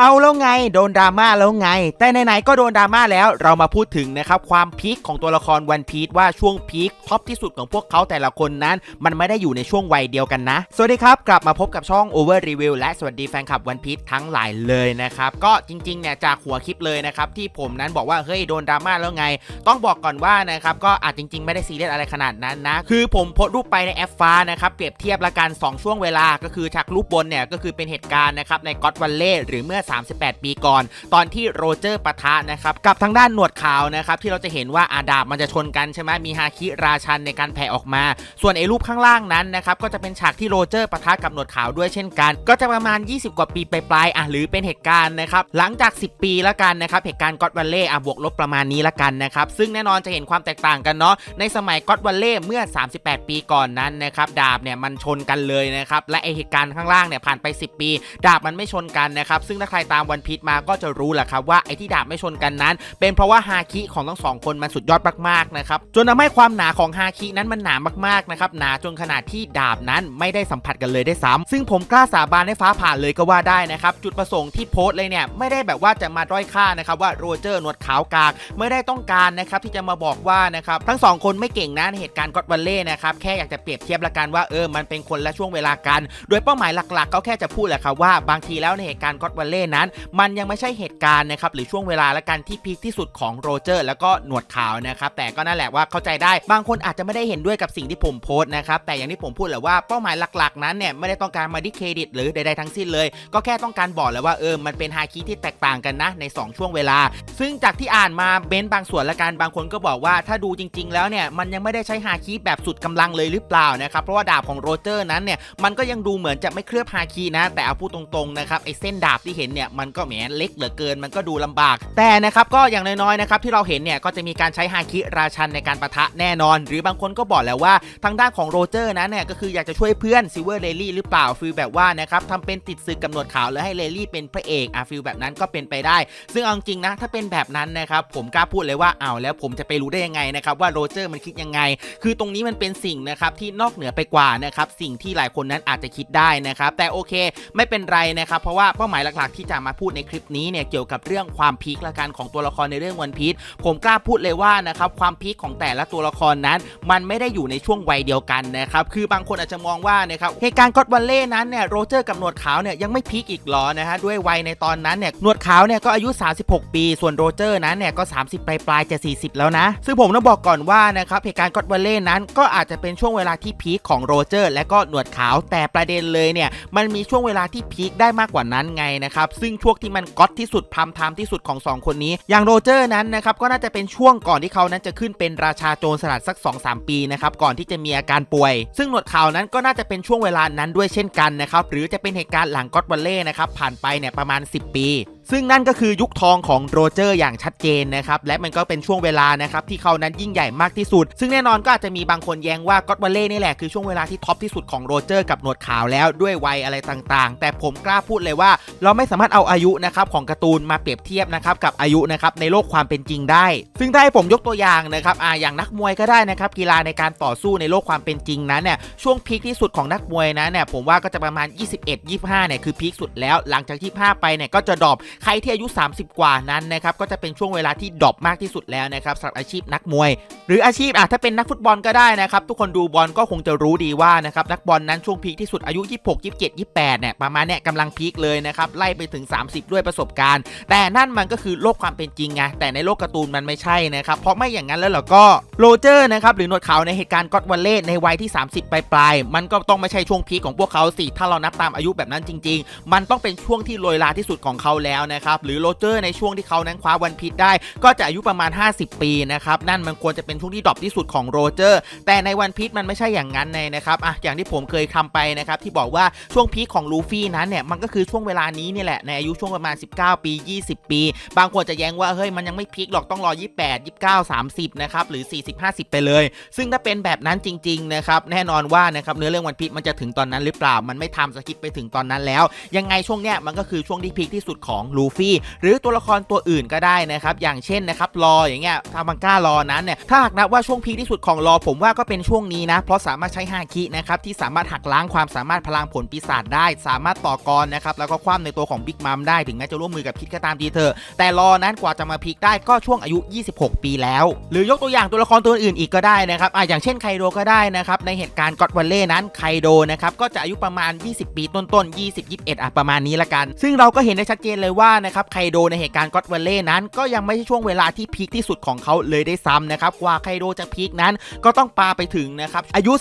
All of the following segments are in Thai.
เอาแล้วไงโดนดราม่าแล้วไง แต่ไหนๆก็โดนดราม่าแล้วเรามาพูดถึงนะครับความพีคของตัวละครวันพี e ว่าช่วงพีคท็อปที่สุดของพวกเขาแต่ละคนนั้น มันไม่ได้อยู่ในช่วงวัยเดียวกันนะ สวัสดีครับกลับมาพบกับช่อง Over Review และสวัสดีแฟนคลับวันพี e ทั้งหลายเลยนะครับก็จริงๆเนี่ยจากหัวคลิปเลยนะครับที่ผมนั้นบอกว่าเฮ้ยโดนดราม่าแล้วไง ต้องบอกก่อนว่านะครับก็อาจจริง ๆ ไม่ได้ซีเรียสอะไรขนาดนั้นนะคือผมโพสรูปไปในแอปฟ้านะครับเปรียบเทียบละกันสองช่วงเวลาก็คือฉากรูปบนเนี่ยก็คือเป็นเหตุการณ์นะครับในก็อตวันเล่หรือเมื่อ38 ปีก่อน ตอนที่โรเจอร์ปะทะนะครับกับทางด้านหนวดขาวนะครับที่เราจะเห็นว่าอาดาบมันจะชนกันใช่ไหมมีฮาคิราชันในการแผ่ออกมา ส่วนไอ้รูปข้างล่างนั้นนะครับก็จะเป็นฉากที่โรเจอร์ปะทะกับหนวดขาวด้วยเช่นกัน ก็จะประมาณ 20 กว่าปีปลายๆอะหรือเป็นเหตุการณ์นะครับหลังจาก 10 ปีละกันนะครับเหตุการณ์ก็อตวันเล่อะบวกลบประมาณนี้ละกันนะครับซึ่งแน่นอนจะเห็นความแตกต่างกันเนาะในสมัยก็อตวันเล่เมื่อ 38 ปีก่อนนั้นนะครับดาบเนี่ยมันชนกันเลยนะครับและไอเหตุการณ์ข้างล่างเนี่ยผ่านไป 10 ปี ดาบมันไม่ชนกันนะครับซึ่งถ้ารตามวันพีชมาก็จะรู้แหละครับว่าไอ้ที่ดาบไม่ชนกันนั้น เป็นเพราะว่าฮาคิของทั้งสองคนมันสุดยอดมากๆนะครับจนทำให้ความหนาของฮาคินั้นมันหนามากๆนะครับหนาจนขนาดที่ดาบนั้นไม่ได้สัมผัสกันเลยได้ซ้ำซึ่งผมกล้าสาบานให้ฟ้าผ่านเลยก็ว่าได้นะครับจุดประสงค์ที่โพสต์เลยเนี่ยไม่ได้แบบว่าจะมาด้อยค่านะครับว่าโรเจอร์หนวดขาวกากไม่ได้ต้องการนะครับที่จะมาบอกว่านะครับทั้งสองคนไม่เก่งนะในเหตุการณ์ก็อตวันเล่นะครับแค่อยากจะเปรียบเทียบละกันว่าเออมันเป็นคนละช่วงเวลากัน โดยเป้าหมายหลักๆเขาแค่จะพูดแหละครับว่าบางทีแล้วในเหตุการณ์ก็อตวันเล่นั้น มันยังไม่ใช่เหตุการณ์นะครับหรือช่วงเวลาละกันที่พีคที่สุดของโรเจอร์ แล้วก็หนวดขาวนะครับแต่ก็นั่นแหละว่าเข้าใจได้บางคนอาจจะไม่ได้เห็นด้วยกับสิ่งที่ผมโพสต์นะครับแต่อย่างที่ผมพูดแหละว่าเป้าหมายหลักๆนั้นเนี่ยไม่ได้ต้องการมาดิเครดิตหรือใดๆทั้งสิ้นเลย ก็แค่ต้องการบอกแหละว่าเออมันเป็นฮาคิที่แตกต่างกันนะใน 2 ช่วงเวลา ซึ่งจากที่อ่านมาเบนบางส่วนละกันบางคนก็บอกว่าถ้าดูจริง ๆ แล้วเนี่ยมันยังไม่ได้ใช้ฮาคิแบบสุดกำลังเลยหรือเปล่านะครับเพราะว่าดาบของโรเจอร์นั้นเนี่ยมันก็ยังดูเหมือนจะไม่เคลือบฮาคินะ แต่เอาพูดตรงๆนะครับไอ้เส้นดาบที่เห็นเนี่ยมันก็แหมเล็กเหลือเกินมันก็ดูลำบาก แต่นะครับก็อย่างน้อยๆนะครับที่เราเห็นเนี่ยก็จะมีการใช้ฮาคิราชันในการประทะแน่นอน หรือบางคนก็บอกแล้วว่าทางด้านของโรเจอร์นั้นเนี่ยก็คืออยากจะช่วยเพื่อนซิเวอร์เลลี่หรือเปล่าฟิลแบบว่านะครับทำเป็นติดศึกกำหนดข่าวแล้วให้เลลี่เป็นพระเอกอะฟิลแบบนั้นก็เป็นไปได้ ซึ่งเอาจริงนะถ้าเป็นแบบนั้นนะครับผมกล้าพูดเลยว่าอ้าวแล้วผมจะไปรู้ได้ยังไงนะครับว่าโรเจอร์มันคิดยังไง คือตรงนี้มันเป็นสิ่งนะครับที่นอกเหนือไปกว่านะครับสิ่งที่หลายคนนั้นอาจจะคิดได้นะครับแต่โอเคไม่เป็นไรนะครับเพราะว่าเป้าหมายหลักๆที่จะมาพูดในคลิปนี้เนี่ยเกี่ยวกับเรื่องความพีคละกันของตัวละครในเรื่องวันพีชผมกล้าพูดเลยว่านะครับความพีคของแต่ละตัวละครนั้น มันไม่ได้อยู่ในช่วงวัยเดียวกันนะครับคือบางคนอาจจะมองว่านะครับเหตุการณ์ก็อตวันเล่นั้นเนี่ยโรเจอร์กับหนวดขาวเนี่ยยังไม่พีคอีกหรอนะฮะด้วยวัยในตอนนั้นเนี่ยหนวดขาวเนี่ยก็อายุ 36 ปี ส่วนโรเจอร์นั้นเนี่ยก็ 30ปลายปลายจะ 40 แล้วนะ ซึ่งผมต้องบอกก่อนว่านะครับเหตุการณ์ก็อตวันเล่นั้น ก็อาจจะเป็นช่วงเวลาที่พีคของโรเจอร์ และก็หนวดขาวแต่ประเด็นเลยเนี่ยมันมีช่วงเวลาที่พีคได้มากกว่านั้นไงนะครับซึ่งช่วงที่มันก๊อตที่สุดพามไทม์ที่สุดของสองคนนี้ อย่างโรเจอร์นั้นนะครับก็น่าจะเป็นช่วงก่อนที่เขานั้นจะขึ้นเป็นราชาโจรสลัดสัก 2-3 ปีนะครับก่อนที่จะมีอาการป่วย ซึ่งหนวดข่าวนั้นก็น่าจะเป็นช่วงเวลานั้นด้วยเช่นกันนะครับหรือจะเป็นเหตุการณ์หลังก๊อตวันเล่นะครับผ่านไปเนี่ยประมาณ 10 ปี ซึ่งนั่นก็คือยุคทองของโรเจอร์อย่างชัดเจนนะครับ และมันก็เป็นช่วงเวลานะครับที่เขานั้นยิ่งใหญ่มากที่สุด ซึ่งแน่นอนก็อาจจะมีบางคนแย้งว่าก็อตวันเล่นี่แหละคือช่วงเวลาที่ท็อปที่สุดของโรเจอร์กับหนวดขาวแล้วด้วยวัยอะไรต่างๆ แต่ผมกล้าพูดเลยว่า เราไม่สามารถเอาอายุนะครับของการ์ตูนมาเปรียบเทียบนะครับกับอายุนะครับในโลกความเป็นจริงได้ ซึ่งถ้าให้ผมยกตัวอย่างนะครับอ่าอย่างนักมวยก็ได้นะครับกีฬาในการต่อสู้ในโลกความเป็นจริงนั้นเนี่ยช่วงพีคที่สุดของนักมวยนะเนี่ยผมว่าก็จะประมาณ 21 25เนี่ยคือพีคสุดแล้ว หลังจากที่5ไปเนี่ยก็จะดรอปใครที่อายุ 30 กว่านั้นนะครับก็จะเป็นช่วงเวลาที่ดรอปมากที่สุดแล้วนะครับสำหรับอาชีพนักมวย หรืออาชีพอะถ้าเป็นนักฟุตบอลก็ได้นะครับทุกคนดูบอลก็คงจะรู้ดีว่านะครับนักบอลนั้นช่วงพีคที่สุดอายุ 26 27 28เนี่ยประมาณเนี่ยกำลังพีคเลยนะครับไล่ไปถึง 30 ด้วยประสบการณ์ แต่นั่นมันก็คือโลกความเป็นจริงไงแต่ในโลกการ์ตูนมันไม่ใช่นะครับเพราะไม่อย่างนั้นแล้วเราก็โรเจอร์นะครับหรือหนวดเขาในเหตุการณ์ก็อตวันเล่ในวัยที่ 30 ปลายๆมันก็ต้องไม่ใช่ช่วงพีคของพวกเขาสิถ้าเรานับตามอายุแบบนั้นจริง ๆ มันต้องเป็นช่วงที่โรยลาที่สุดของเขาแล้วนะครับหรือโรเจอร์ในช่วงที่เขานั้นคว้าวันพีชได้ ก็จะอายุประมาณ 50 ปีนะครับนั่นมันควรจะเป็นช่วงที่ดรอปที่สุดของโรเจอร์ แต่ในวันพีชมันไม่ใช่อย่างนั้นเลยนะครับอะอย่างที่ผมเคยทำไปนะครับที่บอกว่าช่วงพีคของลูฟี่นั้นเนี่ยมันก็คือช่วงเวลานี้นี่แหละในอายุช่วงประมาณ 19 ปี 20 ปี บางคนจะแย้งว่าเฮ้ยมันยังไม่พีคหรอกต้องรอ 28 29 30นะครับหรือ 40 50 ไปเลย ซึ่งถ้าเป็นแบบนั้นจริงๆนะครับแน่นอนว่านะครับเนื้อเรื่องวันพีชมันจะถึงตอนนั้นหรือเปล่ามันไม่ทำสกิปไปถึงตอนนั้นแล้ว ยังไงช่วงเนี้ยมันก็คือช่วงที่พีคที่สุดของลูฟี่หรือตัวละครตัวอื่นก็ได้นะครับอย่างเช่นนะครับรออย่างเงี้ยทามังก้ารอนั้นเนี่ยถ้าหากนับว่าช่วงพีคที่สุดของรอผมว่าก็เป็นช่วงนี้นะเพราะสามารถใช้ฮาคินะครับที่สามารถหักล้างความสามารถพลังผลปีศาจได้ สามารถต่อกรนะครับแล้วก็คว่ำในตัวของบิ๊กมัมได้ถึงแม้จะร่วมมือกับคิดก็ตามทีเถอะแต่รอนั้นกว่าจะมาพีคได้ก็ช่วงอายุ 26 ปีแล้ว หรือยกตัวอย่างตัวละครตัวอื่นอีกก็ได้นะครับอะอย่างเช่นไคโดก็ได้นะครับในเหตุการณ์ก็อดวันเล่นั้นไคโดนะครับก็จะอายุประมาณ 20 ปีต้นๆ20 21อะประมาณนี้ละกัน ซึ่งเราก็เห็นได้ชัดเจนเลยว่าานะครับไคโดในเหตุการณ์ก็อดวันเล่นั้น ก็ยังไม่ใช่ช่วงเวลาที่พีคที่สุดของเขาเลยได้ซ้ำนะครับกว่าไคโดจะพีคนั้นก็ต้องปาไปถึงนะครับอายุ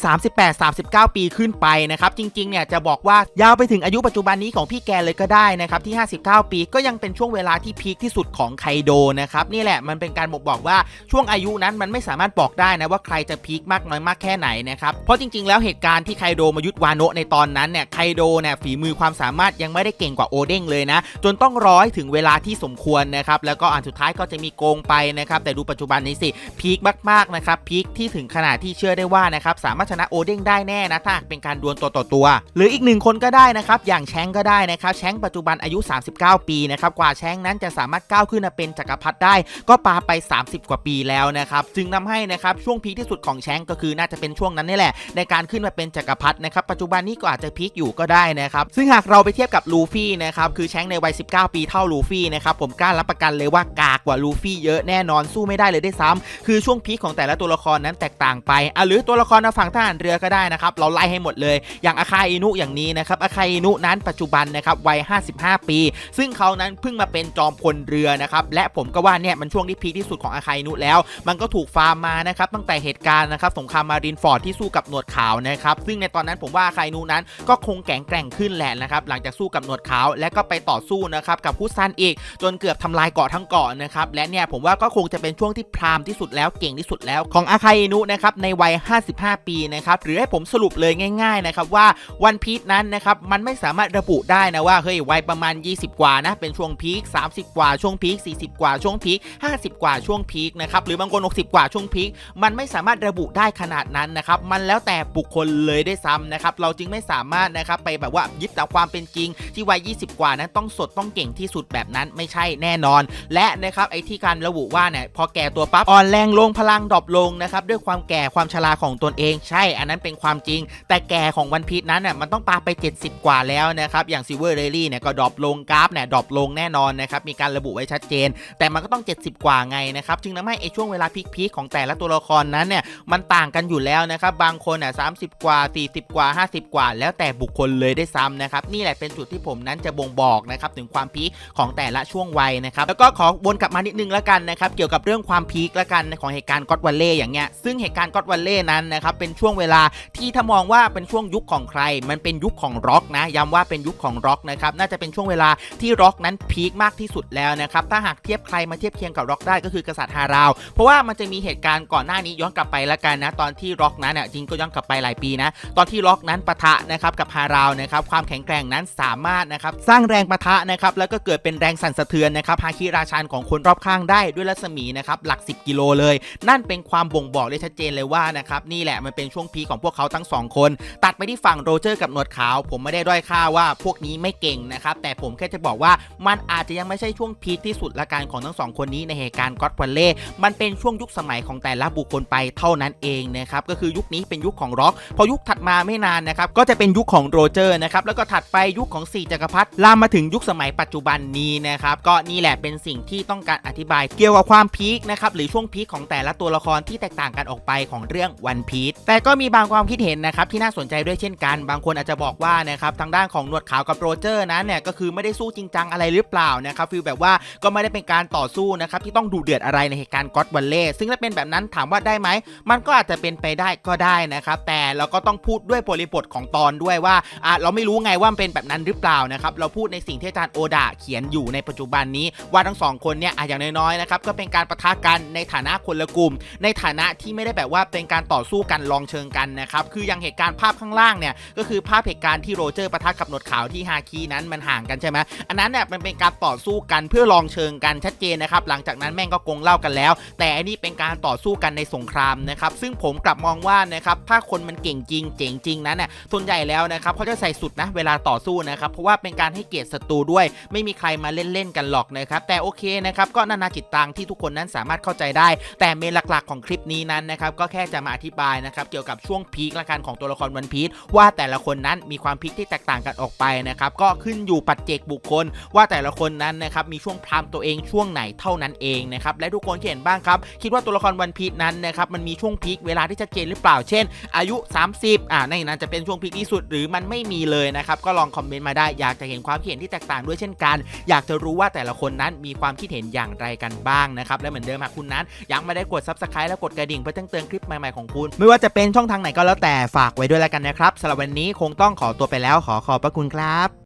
38-39 ปีขึ้นไปนะครับจริงๆเนี่ยจะบอกว่ายาวไปถึงอายุปัจจุบันนี้ของพี่แกเลยก็ได้นะครับที่ 59 ปีก็ยังเป็นช่วงเวลาที่พีคที่สุดของไคโดนะครับนี่แหละมันเป็นการบอกบอกว่าช่วงอายุนั้นมันไม่สามารถบอกได้นะว่าใครจะพีคมากน้อยมากแค่ไหนนะครับเพราะจริงๆ แล้วเหตุการณ์ที่ไคโดมายุดวาโนะในตอนนั้นเนี่ยไคโดเนี่ยฝีมือความสามารถยังไม่ได้เก่งกว่าโอเด้งเลยนะจนต้องรอยถึงเวลาที่สมควรนะครับแล้วก็อันสุดท้ายก็จะมีโกงไปนะครับแต่ดูปัจจุบันนี้สิพีคมากๆนะครับพีคที่ถึงขนาดที่เชื่อได้ว่านะครับสามารถชนะโอเด้งได้แน่นะถ้าเป็นการดวลตัวต่อตัว หรืออีกหนึ่งคนก็ได้นะครับอย่างแชงก็ได้นะครับแชงปัจจุบันอายุ 39 ปีนะครับกว่าแชงนั้นจะสามารถก้าวขึ้นมาเป็นจักรพรรดิได้ ก็ปาไป 30 กว่าปีแล้วนะครับจึงนำให้นะครับช่วงพีคที่สุดของแชงก็คือน่าจะเป็นช่วงนั้นนี่แหละ ในการขึ้นมาเป็นจักรพรรดินะครับปัจจุบันนี้ก็อาจจะพีคอยู่ก็ได้นะครับซึ่งหากเราไปเทียบกับลูฟี่นะครับคือแชงในวัย 19 ปีเท่าลูฟี่นะครับผมกล้ารับประกันเลยว่ากากกว่าลูฟี่เยอะแน่นอนสู้ไม่ได้เลยได้ซ้ำคือช่วงพีคของแต่ละตัวละครนั้นแตกต่างไปอะหรือตัวละครฝั่งทหารเรือก็ได้นะครับเราไล่ให้หมดเลย อย่างอาคาอินุอย่างนี้นะครับอาคาอินุนั้นปัจจุบันนะครับวัย 55 ปี ซึ่งเขานั้นเพิ่งมาเป็นจอมพลเรือนะครับและผมก็ว่าเนี่ยมันช่วงที่พีคที่สุดของอาคาอินุแล้ว มันก็ถูกฟาร์มมานะครับตั้งแต่เหตุการณ์นะครับสงครามมารินฟอร์ดที่สู้กับหนวดขาวนะครับซึ่งในตอนนั้นผมว่าอาคาอินุนั้นก็คงแข็งแกร่งขึ้นแหละนะครับหลังจากสู้กับหนวดขาวและก็ไปต่อสู้นะครับกับพุซันอีก จนเกือบทำลายเกาะทั้งเกาะนะครับและเนี่ยผมว่าก็คงจะเป็นช่วงที่พรามที่สุดแล้วเก่งที่สุดแล้วของอาคาอินุนะครับในวัย 55 ปีนะครับหรือให้ผมสรุปเลยง่ายๆนะครับว่าวันพีชนั้นนะครับมันไม่สามารถระบุได้นะว่าเฮ้ยวัยประมาณ 20 กว่านะเป็นช่วงพีค30 กว่าช่วงพีค40 กว่าช่วงพีค50 กว่าช่วงพีคนะครับหรือบางคน 60 กว่าช่วงพีคมันไม่สามารถระบุได้ขนาดนั้นนะครับมันแล้วแต่บุคคลเลยได้ซ้ำนะครับเราจึงไม่สามารถนะครับไปแบบว่ายึดตามความเป็นจริงที่วัย 20 กว่านั้นต้องสดต้องเก่งที่สุดแบบนั้นไม่ใช่แน่นอน และนะครับไอ้ที่การระบุว่าเนี่ยพอแก่ตัวปั๊บอ่อนแรงลงพลังดรอปลงนะครับด้วยความแก่ความชราของตนเองใช่ อันนั้นเป็นความจริง แต่แก่ของวันพีชนั้นน่ะมันต้องปาไป 70 กว่าแล้วนะครับอย่างซิเวอร์เรลลี่เนี่ยก็ดรอปลงกราฟเนี่ยดรอปลงแน่นอนนะครับมีการระบุไว้ชัดเจน แต่มันก็ต้อง 70 กว่าไงนะครับจึงทำให้ไอ้ช่วงเวลาพีคๆของแต่ละตัวละครนั้นเนี่ยมันต่างกันอยู่แล้วนะครับบางคนอะ30กว่า 40 กว่า 50 กว่า แล้วแต่บุคคลเลยได้ซ้ำนะครับนี่แหละเป็นจุดที่ผมนั้นจะบ่งบอกนะครับถึงความพีของแต่ละช่วงวัยนะครับแล้วก็ขอวนกลับมานิดนึงแล้วกันนะครับเกี่ยวกับเรื่องความพีคแล้วกันของเหตุการณ์ก็อดวันเล่อย่างเงี้ยซึ่งเหตุการณ์ก็อดวันเล่นั้นนะครับเป็นช่วงเวลาที่ถ้ามองว่าเป็นช่วงยุคของใคร มันเป็นยุคของร็อกนะย้ำว่าเป็นยุคของร็อกนะครับน่าจะเป็นช่วงเวลาที่ร็อกนั้นพีคมากที่สุดแล้วนะครับถ้าหากเทียบใครมาเทียบเคียงกับร็อกได้ก็คือกษัตริย์ฮาราว เพราะว่ามันจะมีเหตุการณ์ก่อนหน้านี้ย้อนกลับไปแล้วกันนะตอนที่ร็อกนั้นจริงก็ย้อนกลับไปหลายปีนะตอนที่ร็อกนั้นปะทะนะครับกับฮาราวนะครับความแข็งแกร่งนั้นสามารถนะครับสร้างแรงปะทะนะครับแล้วก็เกิดเป็นแรงสั่นสะเทือนนะครับฮาคิราชันของคนรอบข้างได้ด้วยรัศมีนะครับหลัก 10 กิโลเลย นั่นเป็นความบ่งบอกได้ชัดเจนเลยว่านะครับนี่แหละมันเป็นช่วงพีของพวกเขาทั้งสองคน ตัดไปที่ฝั่งโรเจอร์กับหนวดขาว ผมไม่ได้ด้อยค่าว่าพวกนี้ไม่เก่งนะครับแต่ผมแค่จะบอกว่ามันอาจจะยังไม่ใช่ช่วงพีคที่สุดละกันของทั้งสองคนนี้ในเหตุการณ์ก็อดวันเล่มันเป็นช่วงยุคสมัยของแต่ละบุคคลไปเท่านั้นเองนะครับก็คือยุคนี้เป็นยุคของร็อก พอยุคถัดมาไม่นานนะครับก็จะเป็นยุคของโรเจอร์นะครับแล้วก็ถัดไปยุคของ4จักรพรรดิลามมาถึงยุคสมัยปัจจุบันนี้นะครับก็นี่แหละเป็นสิ่งที่ต้องการอธิบายเกี่ยวกับความพีคนะครับหรือช่วงพีคของแต่ละตัวละครที่แตกต่างกันออกไปของเรื่องวันพีชแต่ก็มีบางความคิดเห็นนะครับที่น่าสนใจด้วยเช่นกัน บางคนอาจจะบอกว่านะครับทางด้านของหนวดขาวกับโรเจอร์นั้นเนี่ยก็คือไม่ได้สู้จริงจังอะไรหรือเปล่านะครับฟีลแบบว่าก็ไม่ได้เป็นการต่อสู้นะครับที่ต้องดูเดือดอะไรในเหตุการณ์ก็อดวันเล่ซึ่งถ้าเป็นแบบนั้นถามว่าได้ไหมมันก็อาจจะเป็นไปได้ก็ได้นะครับแต่เราก็ต้องพูดด้วยบริบทของตอนด้วยว่าอะเราไม่รู้ไงว่ามันเป็นแบบนั้นหรือเปล่านะครับเราพูดในสิ่งที่อาจารย์โอดาเขียนอยู่ในปัจจุบันนี้ว่าทั้งสองคนเนี่ยอะย่างน้อยๆนะครับก็เป็นการประทะกันในฐานะคนละกลุ่ม ในฐานะที่ไม่ได้แบบว่าเป็นการต่อสู้กันลองเชิงกันนะครับคืออย่างเหตุการณ์ภาพข้างล่างเนี่ยก็คือภาพเหตุการณ์ที่โรเจอร์ปะทะกับหนวดขาวที่ฮาคีนั้นมันห่างกันใช่ไหมอันนั้นเนี่ยมันเป็นการต่อสู้กันเพื่อลองเชิงกันชัดเจนนะครับหลังจากนั้นแม่งก็กงเล่ากันแล้ว แต่อันนี้เป็นการต่อสู้กันในสงครามนะครับซึ่งผมกลับมองว่านะครับถ้าคนมันเก่งจริงเจ๋งจริงนั้นเนี่ยส่วนใหญ่แล้วนะครับเขาจะใส่สุดนะเวลาต่อสู้นะครับเพราะว่าเป็นการให้เกียรติศัตรูด้วยไม่มีใครมาเล่นๆกันหรอกนะครับแต่โอเคนะครับก็นานาจิตตังที่ทุกคนนั้นสามารถเข้าใจได้ แต่เมนหลักๆของคลิปนี้นั้นนะครับก็แค่จะมาอธิบายนะครับเกี่ยวกับช่วงพีคละกันของตัวละครวันพีชว่าแต่ละคนนั้นมีความพีคที่แตกต่างกันออกไปนะครับก็ขึ้นอยู่ปัจเจกบุคคล ว่าแต่ละคนนั้นนะครับมีช่วงพรามตัวเองช่วงไหนเท่านั้นเองนะครับและทุกคนเห็นบ้างครับคิดว่าตัวละครวันพีชนั้นนะครับมันมีช่วงพีคเวลาที่ชัดเจนหรือเปล่า เช่น อายุ 30อ่าในนั้นจะเป็นช่วงพีคที่สุดหรือมันไม่มีเลยนะครับก็ลองคอมเมนต์มาได้อยากจะเห็นความเห็นที่แตกต่างด้วยเช่นกันอยากจะรู้ว่าแต่ละคนนั้นมีความคิดเห็นอย่างไรกันบ้างนะครับ และเหมือนเดิมหากคุณนั้นยังไม่ได้กด subscribe และกดกระดิ่งเพื่อแจ้งเตือนคลิปใหม่ๆของคุณ ไม่ว่าจะเป็นช่องทางไหนก็แล้วแต่ฝากไว้ด้วยแล้วกันนะครับสำหรับวันนี้คงต้องขอตัวไปแล้วขอขอบพระคุณครับ